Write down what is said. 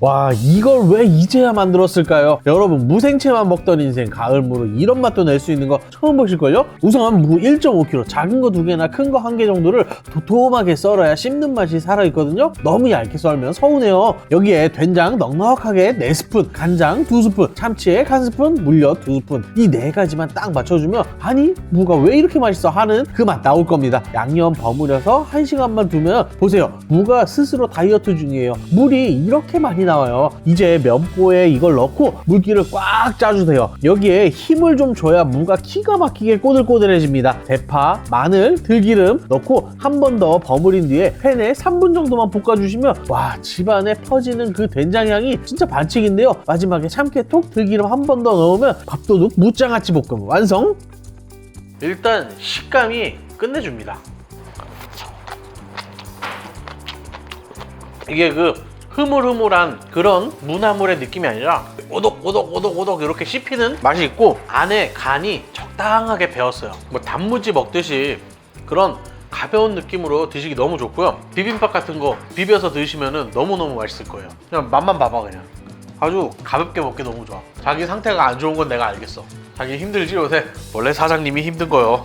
와 이걸 왜 이제야 만들었을까요? 여러분 무생채만 먹던 인생 가을무로 이런 맛도 낼 수 있는 거 처음 보실걸요? 우선 무 1.5kg 작은 거 두 개나 큰 거 한 개 정도를 도톰하게 썰어야 씹는 맛이 살아있거든요? 너무 얇게 썰면 서운해요. 여기에 된장 넉넉하게 4스푼 간장 2스푼 참치에 1스푼 물엿 2스푼. 이 네 가지만 딱 맞춰주면 아니 무가 왜 이렇게 맛있어 하는 그 맛 나올 겁니다. 양념 버무려서 1시간만 두면 보세요. 무가 스스로 다이어트 중이에요. 물이 이렇게 많이 나와요. 이제 면보에 이걸 넣고 물기를 꽉 짜주세요. 여기에 힘을 좀 줘야 무가 기가 막히게 꼬들꼬들해집니다. 대파, 마늘, 들기름 넣고 한 번 더 버무린 뒤에 팬에 3분 정도만 볶아주시면 와 집안에 퍼지는 그 된장향이 진짜 반칙인데요. 마지막에 참깨톡, 들기름 한 번 더 넣으면 밥도둑 무장아찌 볶음. 완성! 일단 식감이 끝내줍니다. 이게 그 흐물흐물한 그런 무나물의 느낌이 아니라 오독오독오독오독 이렇게 씹히는 맛이 있고 안에 간이 적당하게 배었어요. 뭐 단무지 먹듯이 그런 가벼운 느낌으로 드시기 너무 좋고요. 비빔밥 같은 거 비벼서 드시면 너무너무 맛있을 거예요. 그냥 맛만 봐봐 그냥. 아주 가볍게 먹기 너무 좋아. 자기 상태가 안 좋은 건 내가 알겠어. 자기 힘들지 요새? 원래 사장님이 힘든 거요